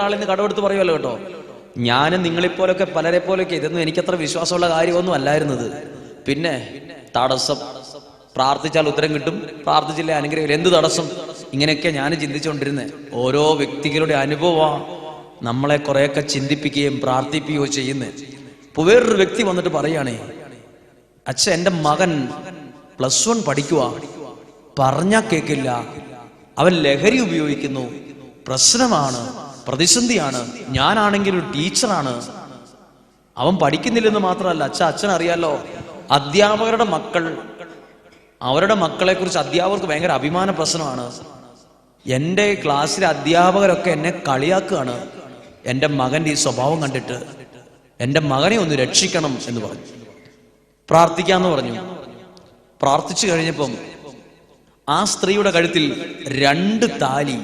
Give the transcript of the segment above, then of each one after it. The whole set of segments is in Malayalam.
ആളിന്ന് കടമെടുത്ത് പറയുമല്ലോ കേട്ടോ. ഞാനും നിങ്ങളെപ്പോലൊക്കെ പലരെ പോലൊക്കെ ഇതൊന്നും എനിക്കത്ര വിശ്വാസമുള്ള കാര്യമൊന്നും അല്ലായിരുന്നത്. പിന്നെ തടസ്സം. പ്രാർത്ഥിച്ചാൽ ഉത്തരം കിട്ടും. പ്രാർത്ഥിച്ചില്ല അനുഗ്രഹം എന്ത് തടസ്സം? ഇങ്ങനെയൊക്കെ ഞാൻ ചിന്തിച്ചുകൊണ്ടിരുന്നത് ഓരോ വ്യക്തികളുടെ അനുഭവം നമ്മളെ കുറെയൊക്കെ ചിന്തിപ്പിക്കുകയും പ്രാർത്ഥിപ്പിക്കുകയോ ചെയ്യുന്നത് ഇപ്പൊ വേറൊരു വ്യക്തി വന്നിട്ട് പറയുകയാണേ അച്ഛൻ എന്റെ മകൻ പ്ലസ് വൺ പഠിക്കുക പറഞ്ഞാ കേക്കില്ല. അവൻ ലഹരി ഉപയോഗിക്കുന്നു. പ്രശ്നമാണ്. പ്രതിസന്ധിയാണ്. ഞാനാണെങ്കിൽ ഒരു ടീച്ചറാണ്. അവൻ പഠിക്കുന്നില്ലെന്ന് മാത്രമല്ല അച്ഛ അച്ഛൻ അറിയാലോ അധ്യാപകരുടെ മക്കൾ അവരുടെ മക്കളെ കുറിച്ച് അധ്യാപകർക്ക് ഭയങ്കര അഭിമാന പ്രശ്നമാണ്. എന്റെ ക്ലാസ്സിലെ അധ്യാപകരൊക്കെ എന്നെ കളിയാക്കുകയാണ്. എന്റെ മകന്റെ ഈ സ്വഭാവം കണ്ടിട്ട് എന്റെ മകനെ ഒന്ന് രക്ഷിക്കണം എന്ന് പറഞ്ഞു. പ്രാർത്ഥിക്കാന്ന് പറഞ്ഞു. പ്രാർത്ഥിച്ചു കഴിഞ്ഞപ്പം ആ സ്ത്രീയുടെ കഴുത്തിൽ രണ്ട് താലി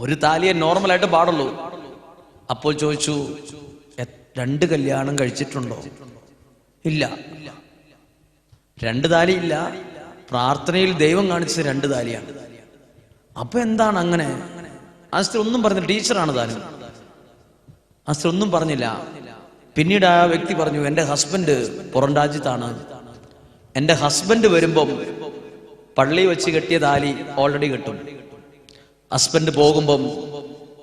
ഒരു താലിയെ നോർമലായിട്ട് പാടുള്ളൂ. അപ്പോൾ ചോദിച്ചു രണ്ട് കല്യാണം കഴിച്ചിട്ടുണ്ടോ? ഇല്ല. രണ്ട് താലി ഇല്ല. പ്രാർത്ഥനയിൽ ദൈവം കാണിച്ചത് രണ്ട് താലിയാണ്. അപ്പൊ എന്താണ് അങ്ങനെ? ആ ഒന്നും പറഞ്ഞില്ല. ടീച്ചറാണ് താനും. ആ ഒന്നും പറഞ്ഞില്ല. പിന്നീട് ആ വ്യക്തി പറഞ്ഞു എന്റെ ഹസ്ബൻഡ് പുറം രാജ്യത്താണ്. എന്റെ ഹസ്ബൻഡ് വരുമ്പം പള്ളി വെച്ച് കെട്ടിയ താലി ഓൾറെഡി കെട്ടും. ഹസ്ബൻഡ് പോകുമ്പം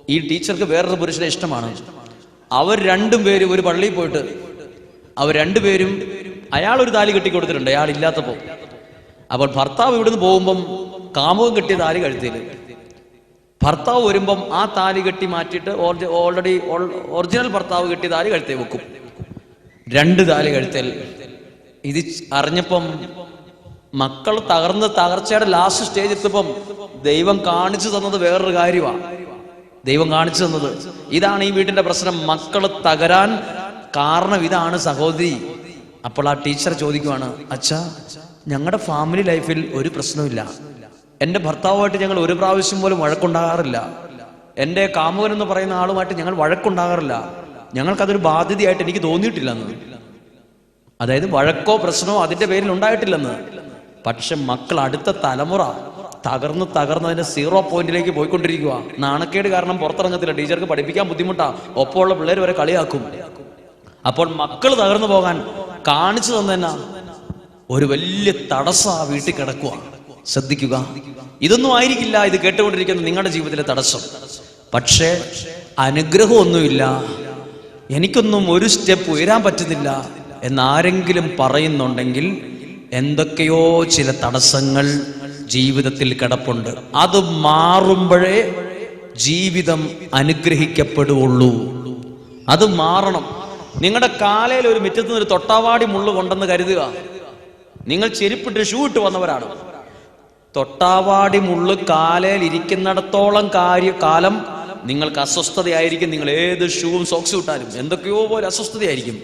ഈ ടീച്ചർക്ക് വേറൊരു പുരുഷനെ ഇഷ്ടമാണ്. അവർ രണ്ടും പേരും ഒരു പള്ളിയിൽ പോയിട്ട് അവർ രണ്ടുപേരും അയാൾ ഒരു താലി കെട്ടി കൊടുത്തിട്ടുണ്ട് അയാൾ ഇല്ലാത്തപ്പോൾ അപ്പോൾ ഭർത്താവ് ഇവിടുന്ന് പോകുമ്പം കാമുകം കെട്ടിയ താലി കഴുത്തിൽ ഭർത്താവ് വരുമ്പം ആ താലി കെട്ടി മാറ്റിയിട്ട് ഓൾറെഡി ഒറിജിനൽ ഭർത്താവ് കെട്ടിയ താലി കഴുത്തേ വെക്കും. രണ്ട് താലി കഴുത്തൽ. ഇത് അറിഞ്ഞപ്പം മക്കൾ തകർന്ന് തകർച്ചയുടെ ലാസ്റ്റ് സ്റ്റേജ് എത്തിയപ്പം ദൈവം കാണിച്ചു തന്നത് വേറൊരു കാര്യമാണ് ദൈവം കാണിച്ചു തന്നത് ഇതാണ് ഈ വീട്ടിന്റെ പ്രശ്നം. മക്കൾ തകരാൻ കാരണം ഇതാണ് സഹോദരി. അപ്പോൾ ആ ടീച്ചർ ചോദിക്കുവാണ് അച്ഛാ ഞങ്ങളുടെ ഫാമിലി ലൈഫിൽ ഒരു പ്രശ്നമില്ല എന്റെ ഭർത്താവുമായിട്ട് ഞങ്ങൾ ഒരു പ്രാവശ്യം പോലും വഴക്കുണ്ടാകാറില്ല. എന്റെ കാമുകൻ എന്ന് പറയുന്ന ആളുമായിട്ട് ഞങ്ങൾ വഴക്കുണ്ടാകാറില്ല. ഞങ്ങൾക്കതൊരു ബാധ്യതയായിട്ട് എനിക്ക് തോന്നിയിട്ടില്ലെന്ന്. അതായത് വഴക്കോ പ്രശ്നമോ അതിന്റെ പേരിൽ ഉണ്ടായിട്ടില്ലെന്ന്. പക്ഷെ മക്കൾ അടുത്ത തലമുറ തകർന്ന് തകർന്ന് അതിന്റെ സീറോ പോയിന്റിലേക്ക് പോയിക്കൊണ്ടിരിക്കുക നാണക്കേട് കാരണം പുറത്തിറങ്ങത്തില്ല. ടീച്ചർക്ക് പഠിപ്പിക്കാൻ ബുദ്ധിമുട്ടാ. ഒപ്പമുള്ള പിള്ളേർ വരെ കളിയാക്കും. അപ്പോൾ മക്കൾ തകർന്നു പോകാൻ കാണിച്ചു തന്നെന്നാ ഒരു വലിയ തടസ്സം ആ വീട്ടിൽ കിടക്കുക ശ്രദ്ധിക്കുക. ഇതൊന്നും ആയിരിക്കില്ല ഇത് കേട്ടുകൊണ്ടിരിക്കുന്ന നിങ്ങളുടെ ജീവിതത്തിലെ തടസ്സം. പക്ഷേ അനുഗ്രഹമൊന്നുമില്ല. എനിക്കൊന്നും ഒരു സ്റ്റെപ്പ് ഉയരാൻ പറ്റുന്നില്ല എന്നാരെങ്കിലും പറയുന്നുണ്ടെങ്കിൽ എന്തൊക്കെയോ ചില തടസ്സങ്ങൾ ജീവിതത്തിൽ കിടപ്പുണ്ട്. അത് മാറുമ്പോഴേ ജീവിതം അനുഗ്രഹിക്കപ്പെടുകയുള്ളൂ അത് മാറണം. നിങ്ങളുടെ കാലയിൽ ഒരു മുറ്റത്ത് നിന്ന് ഒരു തൊട്ടാവാടി മുള്ളു കൊണ്ടെന്ന് കരുതുക. നിങ്ങൾ ചെരുപ്പിട്ട് ഷൂ ഇട്ട് വന്നവരാണ്. തൊട്ടാവാടി മുള്ളു കാലയിൽ ഇരിക്കുന്നിടത്തോളം കാര്യ കാലം നിങ്ങൾക്ക് അസ്വസ്ഥതയായിരിക്കും. നിങ്ങൾ ഏത് ഷൂവും സോക്സ് ഇട്ടാലും എന്തൊക്കെയോ പോലെ അസ്വസ്ഥതയായിരിക്കും.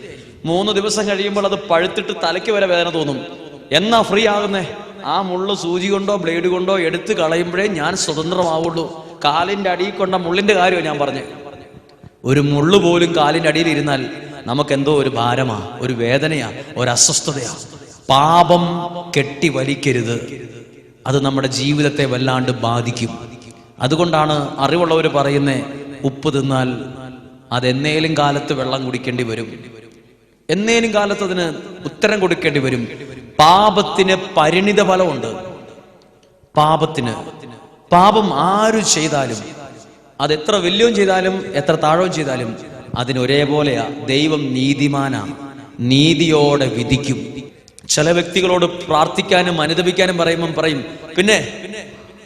മൂന്ന് ദിവസം കഴിയുമ്പോൾ അത് പഴുത്തിട്ട് തലയ്ക്ക് വരെ വേദന തോന്നും. എന്നാ ഫ്രീ ആകുന്നേ? ആ മുള്ള് സൂചി കൊണ്ടോ ബ്ലേഡ് കൊണ്ടോ എടുത്ത് കളയുമ്പോഴേ ഞാൻ സ്വതന്ത്രമാവുള്ളൂ. കാലിന്റെ അടിയിൽ കൊണ്ട മുള്ളിന്റെ കാര്യമാണ് ഞാൻ പറഞ്ഞത്. ഒരു മുള്ളു പോലും കാലിന്റെ അടിയിൽ ഇരുന്നാൽ നമുക്ക് എന്തോ ഒരു ഭാരമാ ഒരു വേദനയാ ഒരു അസ്വസ്ഥതയാ. പാപം കെട്ടി വലിക്കരുത് അത് നമ്മുടെ ജീവിതത്തെ വല്ലാണ്ട് ബാധിക്കും. അതുകൊണ്ടാണ് അറിവുള്ളവർ പറയുന്നത് ഉപ്പ് തിന്നാൽ അത് എന്നേലും കാലത്ത് വെള്ളം കുടിക്കേണ്ടി വരും. എന്നേലും കാലത്ത് അതിന് ഉത്തരം കൊടുക്കേണ്ടി വരും. പാപത്തിന് പരിണിത ഫലമുണ്ട്. പാപത്തിന്. പാപം ആര് ചെയ്താലും അത് എത്ര വലിയവും ചെയ്താലും എത്ര താഴവും ചെയ്താലും അതിനൊരേപോലെയാ ദൈവം നീതിമാനാണ് നീതിയോടെ വിധിക്കും. ചില വ്യക്തികളോട് പ്രാർത്ഥിക്കാനും അനുദപിക്കാനും പറയുമ്പം പറയും പിന്നെ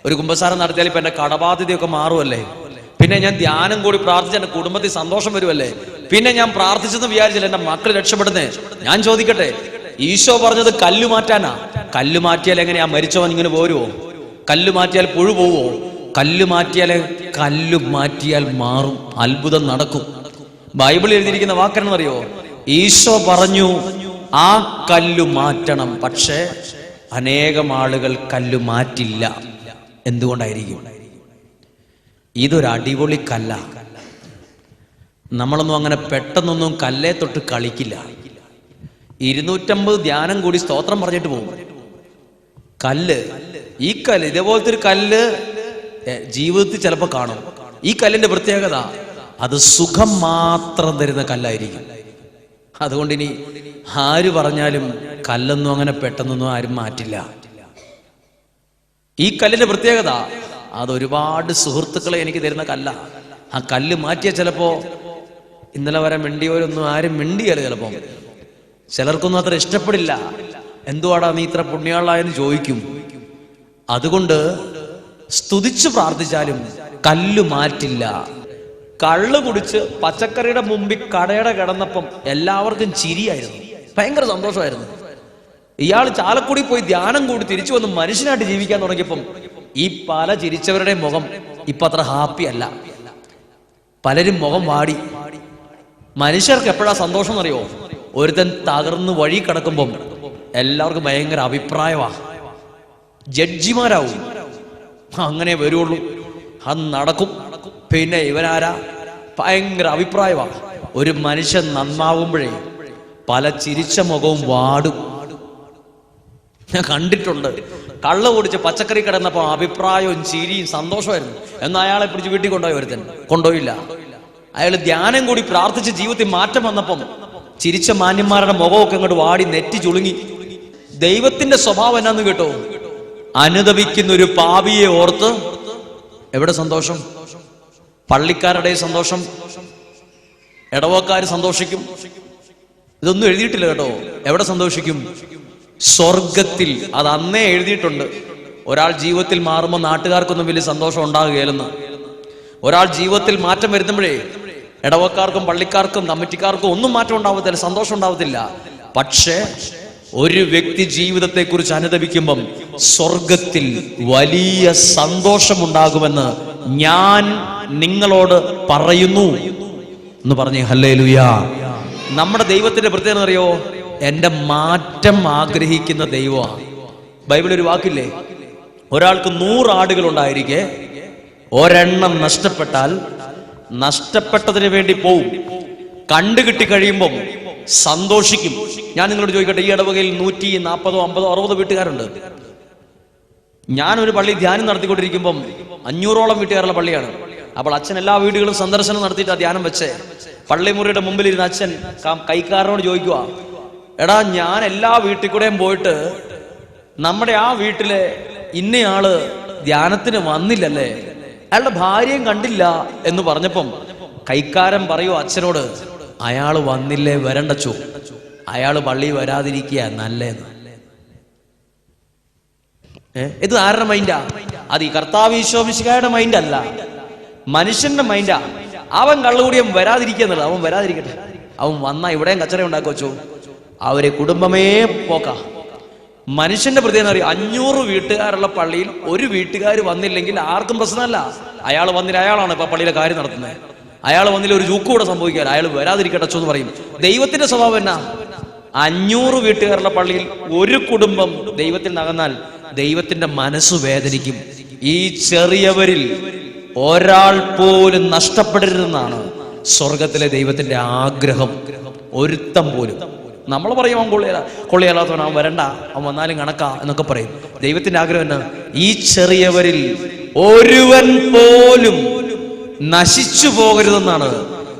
ഒരു കുമ്പസാരം നടത്തിയാൽ ഇപ്പൊ എന്റെ കടബാധ്യതയൊക്കെ മാറുമല്ലേ പിന്നെ ഞാൻ ധ്യാനം കൂടി പ്രാർത്ഥിച്ച എന്റെ കുടുംബത്തിൽ സന്തോഷം വരുമല്ലേ പിന്നെ ഞാൻ പ്രാർത്ഥിച്ചെന്ന് വിചാരിച്ചില്ല എന്റെ മക്കൾ രക്ഷപ്പെടുന്നേ? ഞാൻ ചോദിക്കട്ടെ ഈശോ പറഞ്ഞത് കല്ലു മാറ്റാനാ. കല്ലു മാറ്റിയാൽ എങ്ങനെയാ? മരിച്ചവൻ ഇങ്ങനെ പോരുവോ? കല്ലു മാറ്റിയാൽ പുഴു പോവോ? കല്ലു മാറ്റിയാൽ കല്ലു മാറ്റിയാൽ മാറും. അത്ഭുതം നടക്കും. ബൈബിൾ എഴുതിയിരിക്കുന്ന വാക്കെന്നറിയോ ഈശോ പറഞ്ഞു ആ കല്ലു മാറ്റണം. പക്ഷേ അനേകം ആളുകൾ കല്ലു മാറ്റില്ല. എന്തുകൊണ്ടായിരിക്കും? ഇതൊരു അടിപൊളി കല്ല. നമ്മളൊന്നും അങ്ങനെ പെട്ടെന്നൊന്നും കല്ലേ തൊട്ട് കളിക്കില്ല. ഇരുന്നൂറ്റമ്പത് ധ്യാനം കൂടി സ്തോത്രം പറഞ്ഞിട്ട് പോകും. കല്ല് ഈ കല്ല് ഇതേപോലത്തെ ഒരു കല്ല് ജീവിതത്തിൽ ചിലപ്പോൾ കാണും. ഈ കല്ലിന്റെ പ്രത്യേകത അത് സുഖം മാത്രം തരുന്ന കല്ലായിരിക്കും. അതുകൊണ്ട് ഇനി ആര് പറഞ്ഞാലും കല്ലൊന്നും അങ്ങനെ പെട്ടെന്നൊന്നും ആരും മാറ്റില്ല. ഈ കല്ലിന്റെ പ്രത്യേകത അത് ഒരുപാട് സുഹൃത്തുക്കളെ എനിക്ക് തരുന്ന കല്ല. ആ കല്ല് മാറ്റിയ ചിലപ്പോ ഇന്നലെ വരെ മിണ്ടിയവരൊന്നും ആരും മിണ്ടിയല്ല ചിലപ്പോ. ചിലർക്കൊന്നും അത്ര ഇഷ്ടപ്പെടില്ല. എന്തുവാടാ നീ ഇത്ര പുണ്യാളായെന്ന് ചോദിക്കും. അതുകൊണ്ട് സ്തുതിച്ചു പ്രാർത്ഥിച്ചാലും കല്ലു മാറ്റില്ല. കള്ള് കുടിച്ച് പച്ചക്കറിയുടെ മുമ്പിൽ കടയുടെ കിടന്നപ്പം എല്ലാവർക്കും ചിരിയായിരുന്നു. ഭയങ്കര സന്തോഷമായിരുന്നു. ഇയാൾ ചാലക്കുടി പോയി ധ്യാനം കൂടി തിരിച്ചു വന്ന് മനുഷ്യനായിട്ട് ജീവിക്കാൻ തുടങ്ങിയപ്പം ഈ പല ചിരിച്ചവരുടെ മുഖം ഇപ്പൊ അത്ര ഹാപ്പി അല്ല. പലരും മുഖം വാടി. മനുഷ്യർക്ക് എപ്പോഴാ സന്തോഷം എന്നറിയോ? ഒരുത്തൻ തകർന്ന് വഴി കിടക്കുമ്പം എല്ലാവർക്കും ഭയങ്കര അഭിപ്രായമാ. ജഡ്ജിമാരാവും. അങ്ങനെ വരുള്ളൂ. അത് നടക്കും. പിന്നെ ഇവനാരാ ഭയങ്കര അഭിപ്രായമാ. ഒരു മനുഷ്യൻ നന്നാവുമ്പോഴേ പല ചിരിച്ച മുഖവും വാടും. ഞാൻ കണ്ടിട്ടുണ്ട്. കള്ള കുടിച്ച് പച്ചക്കറി കിടന്നപ്പോ അഭിപ്രായവും ചിരിയും സന്തോഷമായിരുന്നു. എന്നാൽ അയാളെ പിടിച്ച് വീട്ടിൽ കൊണ്ടുപോയി ഒരുത്തൻ. കൊണ്ടുപോയില്ല. അയാൾ ധ്യാനം കൂടി പ്രാർത്ഥിച്ച് ജീവിതത്തിൽ മാറ്റം വന്നപ്പം ചിരിച്ച മാന്യന്മാരുടെ മുഖമൊക്കെ അങ്ങോട്ട് വാടി നെറ്റി ചുളുങ്ങി. ദൈവത്തിന്റെ സ്വഭാവം എന്നാന്ന് കേട്ടോ? അനുദപിക്കുന്ന ഒരു പാപിയെ ഓർത്ത് എവിടെ സന്തോഷം? പള്ളിക്കാരുടെ സന്തോഷം? ഇടവക്കാർ സന്തോഷിക്കും? ഇതൊന്നും എഴുതിയിട്ടില്ല കേട്ടോ. എവിടെ സന്തോഷിക്കും? സ്വർഗത്തിൽ. അത് അന്നേ എഴുതിയിട്ടുണ്ട്. ഒരാൾ ജീവിതത്തിൽ മാറുമ്പോൾ നാട്ടുകാർക്കൊന്നും വലിയ സന്തോഷം ഉണ്ടാകുകയില്ലെന്ന്. ഒരാൾ ജീവിതത്തിൽ മാറ്റം വരുത്തുമ്പോഴേ ഇടവക്കാർക്കും പള്ളിക്കാർക്കും കമ്മിറ്റിക്കാർക്കും ഒന്നും മാറ്റം ഉണ്ടാവത്തില്ല സന്തോഷം ഉണ്ടാവത്തില്ല. പക്ഷേ ഒരു വ്യക്തി ജീവിതത്തെ കുറിച്ച് അനുദപിക്കുമ്പം സ്വർഗത്തിൽ വലിയ സന്തോഷമുണ്ടാകുമെന്ന് ഞാൻ നിങ്ങളോട് പറയുന്നു എന്ന് പറഞ്ഞേ ഹല്ലേ ലുയാ നമ്മുടെ ദൈവത്തിന്റെ പ്രത്യേകത അറിയോ എന്റെ മാറ്റം ആഗ്രഹിക്കുന്ന ദൈവമാണ് ബൈബിൾ ഒരു വാക്കില്ലേ? ഒരാൾക്ക് നൂറ് ആടുകൾ ഉണ്ടായിരിക്കെ ഒരെണ്ണം നഷ്ടപ്പെട്ടാൽ നഷ്ടപ്പെട്ടതിന് വേണ്ടി പോവും. കണ്ടുകിട്ടി കഴിയുമ്പം സന്തോഷിക്കും. ഞാൻ നിങ്ങളോട് ചോദിക്കട്ടെ ഈ ഇടവകയിൽ നൂറ്റി നാൽപ്പതോ അമ്പതോ അറുപതോ വീട്ടുകാരുണ്ട്? ഞാനൊരു പള്ളി ധ്യാനം നടത്തിക്കൊണ്ടിരിക്കുമ്പം അഞ്ഞൂറോളം വീട്ടുകാരുള്ള പള്ളിയാണ്. അപ്പോൾ അച്ഛൻ എല്ലാ വീടുകളും സന്ദർശനം നടത്തിയിട്ട് ധ്യാനം വെച്ചേ. പള്ളിമുറിയുടെ മുമ്പിൽ ഇരുന്ന അച്ഛൻ കൈക്കാരനോട് ചോദിക്കുക എടാ ഞാൻ എല്ലാ വീട്ടിൽ കൂടെയും പോയിട്ട് നമ്മുടെ ആ വീട്ടിലെ ഇന്നയാൾ ധ്യാനത്തിന് വന്നില്ലല്ലേ? അയാളുടെ ഭാര്യയും കണ്ടില്ല എന്ന് പറഞ്ഞപ്പം കൈക്കാരൻ പറയൂ അച്ഛനോട് അയാൾ വന്നില്ലേ വരണ്ടച്ചു? അയാൾ പള്ളി വരാതിരിക്കുക നല്ലേന്ന്. ഏ? ഇത് ആരുടെ മൈൻഡാ? അത് ഈ കർത്താവ് മൈൻഡ് അല്ല മനുഷ്യന്റെ മൈൻഡാ. അവൻ കള്ളുകൂടിയം വരാതിരിക്കുന്നുള്ളത് അവൻ വരാതിരിക്കട്ടെ. അവൻ വന്നാ ഇവിടെയും കച്ചറ ഉണ്ടാക്കുവച്ചു അവരെ കുടുംബമേ പോക്ക. മനുഷ്യന്റെ പ്രത്യേകത അറിയാം അഞ്ഞൂറ് വീട്ടുകാരുള്ള പള്ളിയിൽ ഒരു വീട്ടുകാർ വന്നില്ലെങ്കിൽ ആർക്കും പ്രശ്നമല്ല. അയാൾ വന്നില്ല അയാളാണ് ഇപ്പൊ പള്ളിയിലെ കാര്യം നടത്തുന്നത്. അയാൾ വന്നില്ല ഒരു ജൂക്ക് കൂടെ സംഭവിക്കാൻ അയാൾ വരാതിരിക്കട്ടെ എന്ന് പറയും. ദൈവത്തിന്റെ സ്വഭാവം എന്നാ? അഞ്ഞൂറ് വീട്ടുകാരുള്ള പള്ളിയിൽ ഒരു കുടുംബം ദൈവത്തിൽ നകന്നാൽ ദൈവത്തിന്റെ മനസ്സ് വേദനിക്കും. ഈ ചെറിയവരിൽ ഒരാൾ പോലും നഷ്ടപ്പെടരുതെന്നാണ് സ്വർഗത്തിലെ ദൈവത്തിന്റെ ആഗ്രഹം. ഒരുത്തം പോലും. നമ്മൾ പറയും അവൻ കൊള്ളിയ കൊള്ളിയല്ലാത്തവൻ അവൻ വരണ്ട. അവൻ വന്നാലും കണക്ക എന്നൊക്കെ പറയും. ദൈവത്തിന്റെ ആഗ്രഹം എന്നാ? ഈ ചെറിയവരിൽ ഒരുവൻ പോലും നശിച്ചു പോകരുതെന്നാണ്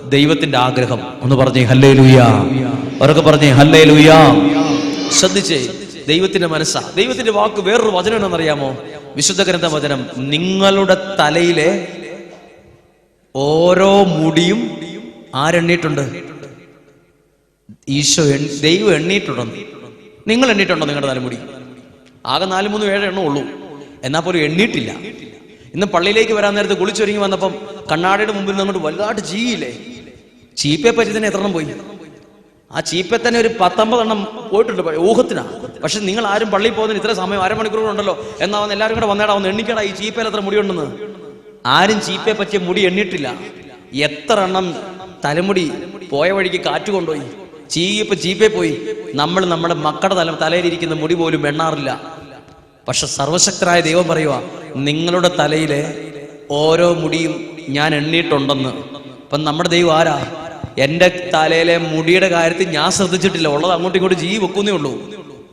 ദൈവത്തിന്റെ ആഗ്രഹം. ഒന്ന് പറഞ്ഞേ ഹല്ലേ ലുയാ അവരൊക്കെ പറഞ്ഞേ ഹല്ലേ ലുയാ ശ്രദ്ധിച്ചേ ദൈവത്തിന്റെ മനസ്സാ. ദൈവത്തിന്റെ വാക്ക് വേറൊരു വചനം എന്നറിയാമോ വിശുദ്ധ ഗ്രന്ഥ വചനം നിങ്ങളുടെ തലയിലെ ഓരോ മുടിയും ആരെണ്ണിയിട്ടുണ്ട്? ഈശോ ദൈവം എണ്ണിയിട്ടുണ്ടെന്ന് നിങ്ങൾ എണ്ണീട്ടുണ്ടോ നിങ്ങളുടെ തലമുടി? ആകെ നാല് മൂന്ന് ഏഴ് എണ്ണം ഉള്ളൂ. എന്നാൽ പോലും എണ്ണീട്ടില്ല. ഇന്ന് പള്ളിയിലേക്ക് വരാൻ നേരത്തെ കുളിച്ചൊരുങ്ങി വന്നപ്പം കണ്ണാടിയുടെ മുമ്പിൽ നിന്ന് അങ്ങോട്ട് വലുതായിട്ട് ചീയില്ലേ ചീപ്പയെ പറ്റി തന്നെ എത്ര എണ്ണം പോയി? ആ ചീപ്പെ തന്നെ ഒരു പത്തൊമ്പതെണ്ണം പോയിട്ടുണ്ട് ഊഹത്തിനാ. പക്ഷെ നിങ്ങൾ ആരും പള്ളിയിൽ പോകുന്നതിന് ഇത്ര സമയം അരമണിക്കൂർ ഉണ്ടല്ലോ. എന്നാ വന്ന് എല്ലാവരും കൂടെ വന്നേടാ ഒന്ന് എണ്ണിക്കടാ ഈ ചീപ്പയിൽ എത്ര മുടി മുടിയുണ്ടെന്ന്. ആരും ചീപ്പയെ പറ്റിയ മുടി എണ്ണിട്ടില്ല. എത്ര എണ്ണം തലമുടി പോയ വഴിക്ക് കാറ്റ് കൊണ്ടുപോയി. ചീപ്പ് ചീപ്പേ പോയി. നമ്മൾ നമ്മുടെ മക്കളുടെ തല തലയിലിരിക്കുന്ന മുടി പോലും എണ്ണാറില്ല. പക്ഷെ സർവശക്തരായ ദൈവം പറയുക നിങ്ങളുടെ തലയിലെ ഓരോ മുടിയും ഞാൻ എണ്ണിയിട്ടുണ്ടെന്ന് അപ്പം നമ്മുടെ ദൈവം ആരാ? എന്റെ തലയിലെ മുടിയുടെ കാര്യത്തിൽ ഞാൻ ശ്രദ്ധിച്ചിട്ടില്ല. ഉള്ളത് അങ്ങോട്ടും ഇങ്ങോട്ടും ജീ വെക്കുന്നേ ഉള്ളൂ.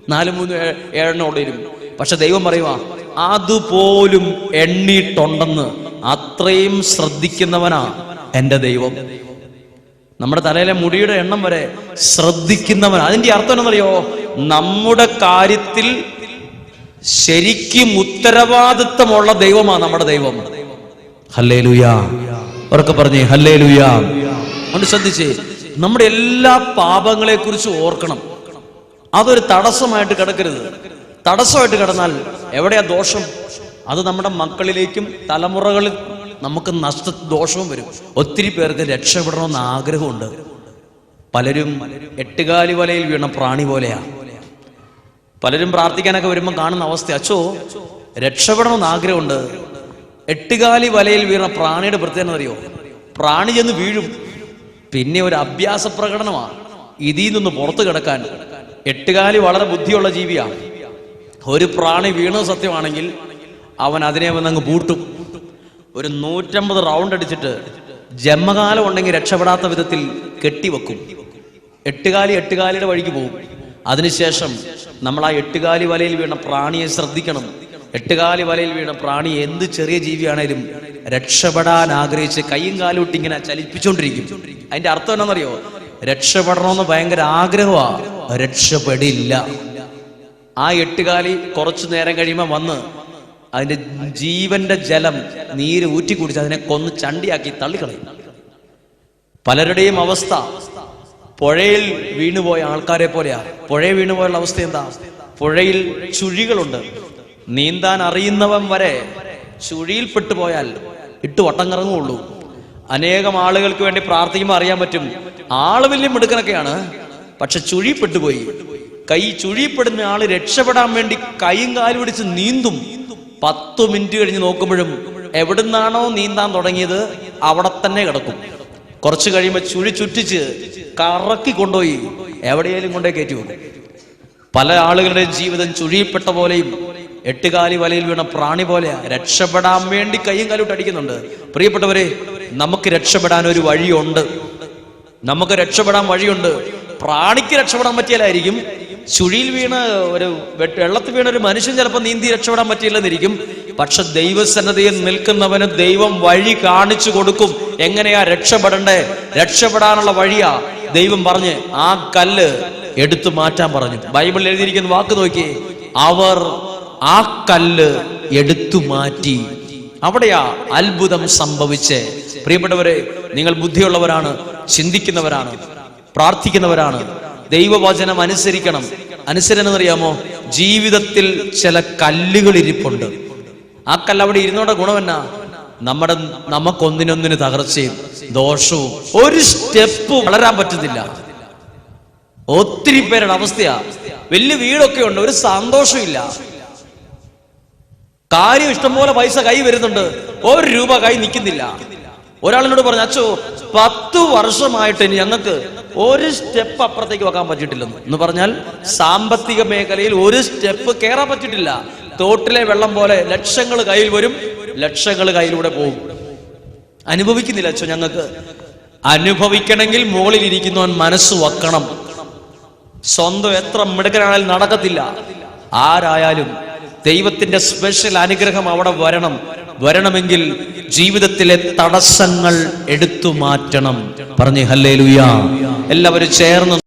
നാല് മൂന്ന് ഏഴെണ്ണം ഉള്ളേരും പക്ഷെ ദൈവം പറയുക അതുപോലും എണ്ണിയിട്ടുണ്ടെന്ന് അത്രയും ശ്രദ്ധിക്കുന്നവനാ എന്റെ ദൈവം. നമ്മുടെ തലയിലെ മുടിയുടെ എണ്ണം വരെ ശ്രദ്ധിക്കുന്നവൻ. അതിന്റെ അർത്ഥം എന്നറിയോ നമ്മുടെ കാര്യത്തിൽ ശരിക്കും ഉത്തരവാദിത്വമുള്ള ദൈവമാണ് നമ്മുടെ ദൈവം. ഹല്ലേ ലുയാ ഉറക്കെ പറഞ്ഞേ ഹല്ലേ ലുയാ അതുകൊണ്ട് ശ്രദ്ധിച്ചേ നമ്മുടെ എല്ലാ പാപങ്ങളെ കുറിച്ച് ഓർക്കണം. അതൊരു തടസ്സമായിട്ട് കിടക്കരുത്. തടസ്സമായിട്ട് കിടന്നാൽ എവിടെയാ ദോഷം? അത് നമ്മുടെ മക്കളിലേക്കും തലമുറകളിൽ നമുക്ക് നഷ്ട ദോഷവും വരും. ഒത്തിരി പേർക്ക് രക്ഷപ്പെടണമെന്ന് ആഗ്രഹമുണ്ട്. പലരും എട്ടുകാലി വലയിൽ വീണ പ്രാണി പോലെയാ. പലരും പ്രാർത്ഥിക്കാനൊക്കെ വരുമ്പോൾ കാണുന്ന അവസ്ഥ അച്ചോ രക്ഷപ്പെടണമെന്ന് ആഗ്രഹമുണ്ട്. എട്ടുകാലി വലയിൽ വീണ പ്രാണിയുടെ പ്രത്യേകത അറിയോ? പ്രാണി ചെന്ന് വീഴും. പിന്നെ ഒരു അഭ്യാസ പ്രകടനമാണ് ഇതിൽ നിന്ന് പുറത്തു കിടക്കാൻ. എട്ടുകാലി വളരെ ബുദ്ധിയുള്ള ജീവിയാണ് ഒരു പ്രാണി വീണത് സത്യമാണെങ്കിൽ അവൻ അതിനെ വന്നങ്ങ് പൂട്ടും. ഒരു നൂറ്റമ്പത് റൗണ്ട് അടിച്ചിട്ട് ജന്മകാലം ഉണ്ടെങ്കിൽ രക്ഷപ്പെടാത്ത വിധത്തിൽ കെട്ടിവെക്കും. എട്ടുകാലി എട്ടുകാലിയുടെ വഴിക്ക് പോകും. അതിനുശേഷം നമ്മൾ ആ എട്ടുകാലി വലയിൽ വീണ പ്രാണിയെ ശ്രദ്ധിക്കണം. എട്ടുകാലി വലയിൽ വീണ പ്രാണി എന്ത് ചെറിയ ജീവിയാണേലും രക്ഷപ്പെടാൻ ആഗ്രഹിച്ച് കൈയും കാലും ഇട്ട് ഇങ്ങനെ ചലിപ്പിച്ചുകൊണ്ടിരിക്കും. അതിന്റെ അർത്ഥം എന്നാണെന്നറിയോ രക്ഷപ്പെടണമെന്ന് ഭയങ്കര ആഗ്രഹമാ. രക്ഷപ്പെടില്ല. ആ എട്ടുകാലി കുറച്ചു നേരം കഴിയുമ്പോൾ വന്ന് അതിന്റെ ജീവന്റെ ജലം നീര് ഊറ്റി കുടിച്ച് അതിനെ കൊന്ന് ചണ്ടിയാക്കി തള്ളിക്കളയും. പലരുടെയും അവസ്ഥ പുഴയിൽ വീണുപോയ ആൾക്കാരെ പോലെയാ. പുഴയിൽ വീണുപോയുള്ള അവസ്ഥ എന്താ? പുഴയിൽ ചുഴികളുണ്ട്. നീന്താൻ അറിയുന്നവൻ വരെ ചുഴിയിൽ പെട്ടുപോയാൽ ഇട്ട് വട്ടം അനേകം ആളുകൾക്ക് വേണ്ടി പ്രാർത്ഥിക്കുമ്പോൾ അറിയാൻ പറ്റും ആൾ വലിയ മിടുക്കനൊക്കെയാണ് പക്ഷെ ചുഴിപ്പെട്ടുപോയി കൈ ചുഴിപ്പെടുന്ന ആൾ രക്ഷപ്പെടാൻ വേണ്ടി കൈയും കാലും പിടിച്ച് നീന്തും. പത്ത് മിനിറ്റ് കഴിഞ്ഞ് നോക്കുമ്പോഴും എവിടുന്നാണോ നീന്താൻ തുടങ്ങിയത് അവിടെ തന്നെ കിടക്കും. കുറച്ച് കഴിയുമ്പോൾ ചുഴി ചുറ്റിച്ച് കറക്കി കൊണ്ടുപോയി എവിടെയെങ്കിലും കൊണ്ടേ കയറ്റി വെക്കും. പല ആളുകളുടെ ജീവിതം ചുഴിയിൽപ്പെട്ട പോലെയും എട്ടുകാലി വലയിൽ വീണ പ്രാണി പോലെ രക്ഷപ്പെടാൻ വേണ്ടി കൈയും കാലും അടിക്കുന്നുണ്ട്. പ്രിയപ്പെട്ടവരെ നമുക്ക് രക്ഷപ്പെടാൻ ഒരു വഴിയുണ്ട്. നമുക്ക് രക്ഷപ്പെടാൻ വഴിയുണ്ട്. പ്രാണിക്ക് രക്ഷപ്പെടാൻ പറ്റിയാലായിരിക്കും ചുഴിയിൽ വീണ ഒരു വെള്ളത്തിൽ വീണ ഒരു മനുഷ്യൻ ചിലപ്പോൾ നീന്തി രക്ഷപ്പെടാൻ പറ്റിയില്ലെന്നിരിക്കും. പക്ഷെ ദൈവസന്നതയിൽ നിൽക്കുന്നവന് ദൈവം വഴി കാണിച്ചു കൊടുക്കും. എങ്ങനെയാ രക്ഷപ്പെടണ്ടേ? രക്ഷപ്പെടാനുള്ള വഴിയാ. ദൈവം പറഞ്ഞ് ആ കല്ല് എടുത്തു മാറ്റാൻ പറഞ്ഞു. ബൈബിളിൽ എഴുതിയിരിക്കുന്ന വാക്ക് നോക്കി അവർ ആ കല്ല് എടുത്തു മാറ്റി. അവിടെയാ അത്ഭുതം സംഭവിച്ചേ. പ്രിയപ്പെട്ടവരെ നിങ്ങൾ ബുദ്ധിയുള്ളവരാണ് ചിന്തിക്കുന്നവരാണ് പ്രാർത്ഥിക്കുന്നവരാണ്. ദൈവവചനം അനുസരിക്കണം. അനുസരണം എന്നറിയാമോ ജീവിതത്തിൽ ചില കല്ലുകൾ ഇരിപ്പുണ്ട്. ആ കല്ല് അവിടെ ഇരുന്നോടെ ഗുണമെന്ന നമ്മുടെ നമുക്കൊന്നിനൊന്നിന് തകർച്ചയും ദോഷവും ഒരു സ്റ്റെപ്പ് വളരാൻ പറ്റുന്നില്ല. ഒത്തിരി പേരുടെ അവസ്ഥയാ. വലിയ വീടൊക്കെ ഉണ്ട് ഒരു സന്തോഷമില്ല കാര്യം ഇഷ്ടംപോലെ പൈസ കൈ വരുന്നുണ്ട് ഒരു രൂപ കൈ നിൽക്കുന്നില്ല. ഒരാളിനോട് പറഞ്ഞു അച്ചോ പത്ത് വർഷമായിട്ട് ഇനി ഞങ്ങൾക്ക് ഒരു സ്റ്റെപ്പ് അപ്പുറത്തേക്ക് വെക്കാൻ പറ്റിയിട്ടില്ലെന്ന്. എന്ന് പറഞ്ഞാൽ സാമ്പത്തിക മേഖലയിൽ ഒരു സ്റ്റെപ്പ് കയറാൻ പറ്റിയിട്ടില്ല. തോട്ടിലെ വെള്ളം പോലെ ലക്ഷങ്ങൾ കയ്യിൽ വരും ലക്ഷങ്ങൾ കയ്യിലൂടെ പോകും. അനുഭവിക്കുന്നില്ല അച്ഛോ ഞങ്ങൾക്ക്. അനുഭവിക്കണമെങ്കിൽ മുകളിൽ ഇരിക്കുന്നവൻ മനസ്സ് വെക്കണം. സ്വന്തം എത്ര മിടുക്കനാണെങ്കിലും നടക്കത്തില്ല. ആരായാലും ദൈവത്തിന്റെ സ്പെഷ്യൽ അനുഗ്രഹം അവിടെ വരണം. വരണമെങ്കിൽ ജീവിതത്തിലെ തടസ്സങ്ങൾ എടുത്തു മാറ്റണം. പറഞ്ഞു ഹല്ലേ ലുയാ എല്ലാവരും ചേർന്ന്